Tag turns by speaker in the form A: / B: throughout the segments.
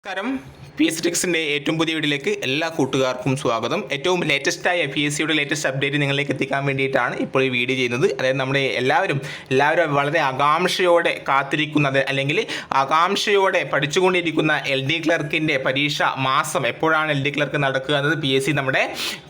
A: നമസ്കാരം P S ടെക്സിന്റെ ഏറ്റവും പുതിയ വീഡിയോയിലേക്ക് എല്ലാ കൂട്ടുകാർക്കും സ്വാഗതം. ഏറ്റവും ലേറ്റസ്റ്റായ പി എസ് സിയുടെ ലേറ്റസ്റ്റ് അപ്ഡേറ്റ് നിങ്ങളിലേക്ക് എത്തിക്കാൻ വേണ്ടിയിട്ടാണ് ഇപ്പോൾ ഈ വീഡിയോ ചെയ്യുന്നത്. അതായത് നമ്മുടെ എല്ലാവരും എല്ലാവരും വളരെ ആകാംക്ഷയോടെ കാത്തിരിക്കുന്നത് അല്ലെങ്കിൽ ആകാംക്ഷയോടെ പഠിച്ചുകൊണ്ടിരിക്കുന്ന എൽ ഡി ക്ലർക്കിന്റെ പരീക്ഷ മാസം എപ്പോഴാണ് എൽ ഡി ക്ലർക്ക് നടക്കുക എന്നത് പി എസ് സി നമ്മുടെ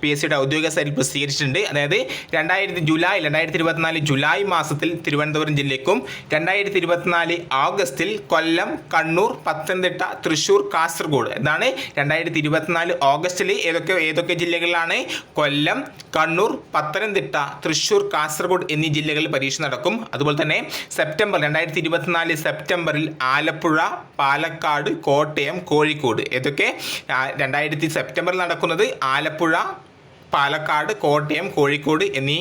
A: പി എസ് സിയുടെ ഔദ്യോഗിക സൈറ്റിൽ പ്രസിദ്ധീകരിച്ചിട്ടുണ്ട്. അതായത് രണ്ടായിരത്തി ജൂലൈ രണ്ടായിരത്തി ഇരുപത്തിനാല് ജൂലൈ മാസത്തിൽ തിരുവനന്തപുരം ജില്ലയ്ക്കും രണ്ടായിരത്തി ഇരുപത്തിനാല് ഓഗസ്റ്റിൽ കൊല്ലം കണ്ണൂർ പത്തനംതിട്ട തൃശ്ശൂർ കാസർഗോഡ് എന്നാണ് രണ്ടായിരത്തി ഇരുപത്തിനാല് ഓഗസ്റ്റിൽ ഏതൊക്കെ ഏതൊക്കെ ജില്ലകളിലാണ് കൊല്ലം കണ്ണൂർ പത്തനംതിട്ട തൃശ്ശൂർ കാസർഗോഡ് എന്നീ ജില്ലകളിൽ പരീക്ഷ നടക്കും. അതുപോലെ തന്നെ സെപ്റ്റംബർ രണ്ടായിരത്തി ഇരുപത്തിനാല് സെപ്റ്റംബറിൽ ആലപ്പുഴ പാലക്കാട് കോട്ടയം കോഴിക്കോട്. ഏതൊക്കെ? രണ്ടായിരത്തി സെപ്റ്റംബറിൽ നടക്കുന്നത് ആലപ്പുഴ പാലക്കാട് കോട്ടയം കോഴിക്കോട് എന്നീ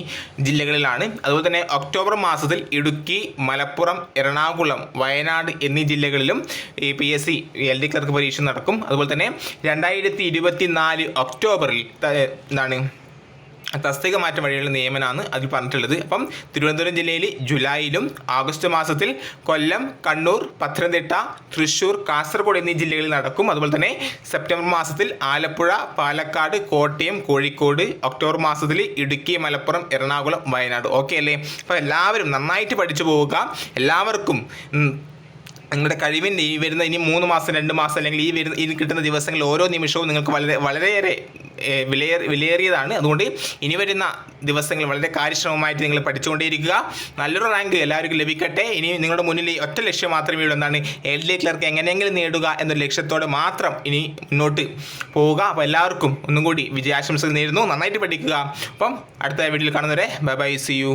A: ജില്ലകളിലാണ്. അതുപോലെ തന്നെ ഒക്ടോബർ മാസത്തിൽ ഇടുക്കി മലപ്പുറം എറണാകുളം വയനാട് എന്നീ ജില്ലകളിലും ഈ P S C L D clerk പരീക്ഷ നടക്കും. അതുപോലെ തന്നെ രണ്ടായിരത്തി ഇരുപത്തി നാല് ഒക്ടോബറിൽ എന്താണ് തസ്തിക മാറ്റം വഴിയുള്ള നിയമനമാണ് അതിൽ പറഞ്ഞിട്ടുള്ളത്. അപ്പം തിരുവനന്തപുരം ജില്ലയിൽ ജൂലൈയിലും ആഗസ്റ്റ് മാസത്തിൽ കൊല്ലം കണ്ണൂർ പത്തനംതിട്ട തൃശ്ശൂർ കാസർഗോഡ് എന്നീ ജില്ലകളിൽ നടക്കും. അതുപോലെ തന്നെ സെപ്റ്റംബർ മാസത്തിൽ ആലപ്പുഴ പാലക്കാട് കോട്ടയം കോഴിക്കോട് ഒക്ടോബർ മാസത്തിൽ ഇടുക്കി മലപ്പുറം എറണാകുളം വയനാട്. ഓക്കെ അല്ലേ? അപ്പോൾ എല്ലാവരും നന്നായിട്ട് പഠിച്ചു പോവുക. എല്ലാവർക്കും നിങ്ങളുടെ കഴിവിന്റെ ഈ വരുന്ന ഇനി മൂന്ന് മാസം രണ്ട് മാസം അല്ലെങ്കിൽ ഈ വരുന്ന ഇനി കിട്ടുന്ന ദിവസങ്ങളിൽ ഓരോ നിമിഷവും നിങ്ങൾക്ക് വളരെ വളരെയേറെ വിലയേ വിലയേറി വിലയേറിയതാണ്. അതുകൊണ്ട് ഇനി വരുന്ന ദിവസങ്ങൾ വളരെ കാര്യക്ഷമമായിട്ട് നിങ്ങൾ പഠിച്ചുകൊണ്ടേയിരിക്കുക. നല്ലൊരു റാങ്ക് എല്ലാവർക്കും ലഭിക്കട്ടെ. ഇനി നിങ്ങളുടെ മുന്നിൽ ഒറ്റ ലക്ഷ്യം മാത്രമേ ഉള്ളൂ. എന്താണ്? എൽ ഡി ക്ലർക്ക് എങ്ങനെയെങ്കിലും നേടുക എന്നൊരു ലക്ഷ്യത്തോടെ മാത്രം ഇനി മുന്നോട്ട് പോവുക. അപ്പോൾ എല്ലാവർക്കും ഒന്നും കൂടി വിജയാശംസകൾ നേരുന്നു. നന്നായിട്ട് പഠിക്കുക. അപ്പം അടുത്ത വീഡിയോയിൽ കാണുന്നവരെ ബൈ ബൈ സി യു